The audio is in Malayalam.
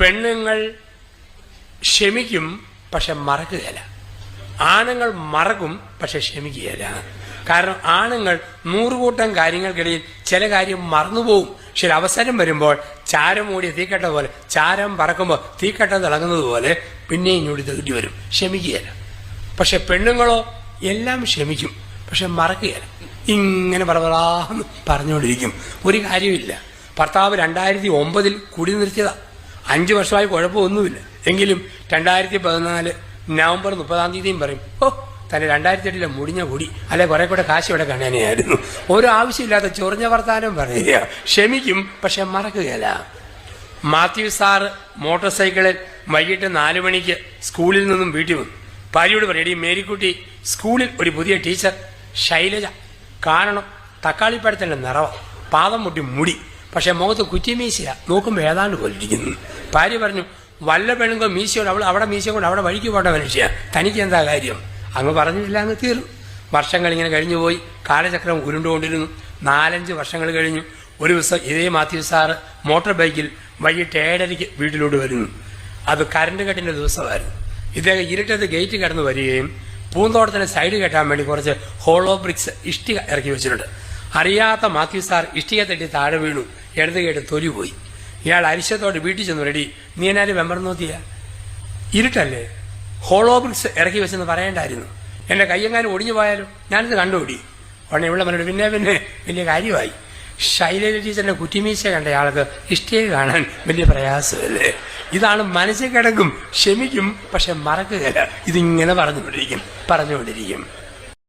പെണ്ണുങ്ങൾ ക്ഷമിക്കും പക്ഷെ മറക്കുകയില്ല. ആണുങ്ങൾ മറക്കും പക്ഷെ ക്ഷമിക്കുകയില്ല. കാരണം ആണുങ്ങൾ നൂറുകൂട്ടം കാര്യങ്ങൾക്കിടയിൽ ചില കാര്യം മറന്നുപോകും. പക്ഷെ അവസരം വരുമ്പോൾ ചാരം മൂടിയ തീക്കട്ട പോലെ ചാരം പറക്കുമ്പോൾ തീക്കട്ട തിളങ്ങുന്നത് പോലെ പിന്നെയും ഇങ്ങോട്ട് തേടി വരും. ക്ഷമിക്കുകയില്ല. പക്ഷെ പെണ്ണുങ്ങളോ എല്ലാം ക്ഷമിക്കും പക്ഷെ മറക്കുകയില്ല. ഇങ്ങനെ പറവറാന്ന് പറഞ്ഞുകൊണ്ടിരിക്കും. ഒരു കാര്യമില്ല ഭർത്താവ് രണ്ടായിരത്തി ഒമ്പതിൽ കുടി നിർത്തിയതാ അഞ്ചു വർഷമായി കുഴപ്പമൊന്നുമില്ല. എങ്കിലും രണ്ടായിരത്തി പതിനാല് നവംബർ മുപ്പതാം തീയതിയും പറയും ഓ തന്നെ രണ്ടായിരത്തി എട്ടിലെ മുടിഞ്ഞ കുടി അല്ലെ കുറെ കൂടെ കാശ് ഇവിടെ കാണാനായിരുന്നു. ഒരു ആവശ്യമില്ലാത്ത ചൊറിഞ്ഞ വർത്താനം പറയുക. ക്ഷമിക്കും പക്ഷെ മറക്കുകയല്ല. മാത്യു സാറ് മോട്ടോർ സൈക്കിളിൽ വൈകിട്ട് നാലു മണിക്ക് സ്കൂളിൽ നിന്നും വീട്ടിൽ വന്നു. ഭാര്യയോട് പറയും "എടീ മേരിക്കുട്ടി സ്കൂളിൽ ഒരു പുതിയ ടീച്ചർ. ശൈലജ. കാരണം തക്കാളിപ്പഴത്തിന്റെ നിറവ. പാദം മുട്ടി മുടി. പക്ഷെ മുഖത്ത് കുറ്റിമീശ നോക്കുമ്പോൾ ഏതാണ്ട് പോലിരിക്കുന്നു. ഭാര്യ പറഞ്ഞു വല്ല പെണ്ണുങ്കോ മീശയോട് അവൾ അവിടെ മീശ കൊണ്ട് അവിടെ വഴിക്ക് പോട്ട മനുഷ്യ തനിക്ക് എന്താ കാര്യം? അങ്ങ് പറഞ്ഞിട്ടില്ല അങ്ങ് തീർന്നു. വർഷങ്ങൾ ഇങ്ങനെ കഴിഞ്ഞു പോയി. കാലചക്രം ഉരുണ്ടുകൊണ്ടിരുന്നു. നാലഞ്ച് വർഷങ്ങൾ കഴിഞ്ഞു. ഒരു ദിവസം ഇതേ മാത്യു സാറ് മോട്ടോർ ബൈക്കിൽ വൈകിട്ട് ഏഴരയ്ക്ക് വീട്ടിലോട്ട് വരുന്നു. അത് കറണ്ട് കെട്ടിന്റെ ദിവസമായിരുന്നു. ഇദ്ദേഹം ഇരുട്ടത്ത് ഗേറ്റ് കടന്ന് വരികയും പൂന്തോട്ടത്തിന് സൈഡ് കെട്ടാൻ വേണ്ടി കുറച്ച് ഹോളോ ബ്രിക്സ് ഇഷ്ടിക ഇറക്കി വെച്ചിട്ടുണ്ട്. അറിയാത്ത മാത്യു സാർ ഇഷ്ടിക തട്ടി താഴെ വീണു. ഇടത് കേട്ട് തൊലി പോയി. ഇയാൾ അരിശത്തോടെ വീട്ടിൽ ചെന്നു റെഡി നീ എന്നാലും വെമ്പർ നോക്കിയ? ഇരുട്ടല്ലേ? ഹോളോ ഇറക്കി വെച്ചെന്ന് പറയേണ്ടായിരുന്നു. എന്റെ കയ്യെങ്ങാനും ഒടിഞ്ഞു പോയാലോ? ഞാനിത് കണ്ടുപിടി. ഉടനെ ഇവിടെ മനോട് പിന്നെ പിന്നെ വലിയ കാര്യമായി. ശൈലജ ടീച്ചറിന്റെ കുറ്റിമീശ കണ്ട ആൾക്ക് ഇഷ്ടേ കാണാൻ വലിയ പ്രയാസമല്ലേ? ഇതാണ് മനസ്സിൽ കിടക്കും ക്ഷമിക്കും പക്ഷെ മറക്കുകയില്ല. ഇതിങ്ങനെ പറഞ്ഞുകൊണ്ടിരിക്കും പറഞ്ഞുകൊണ്ടിരിക്കും.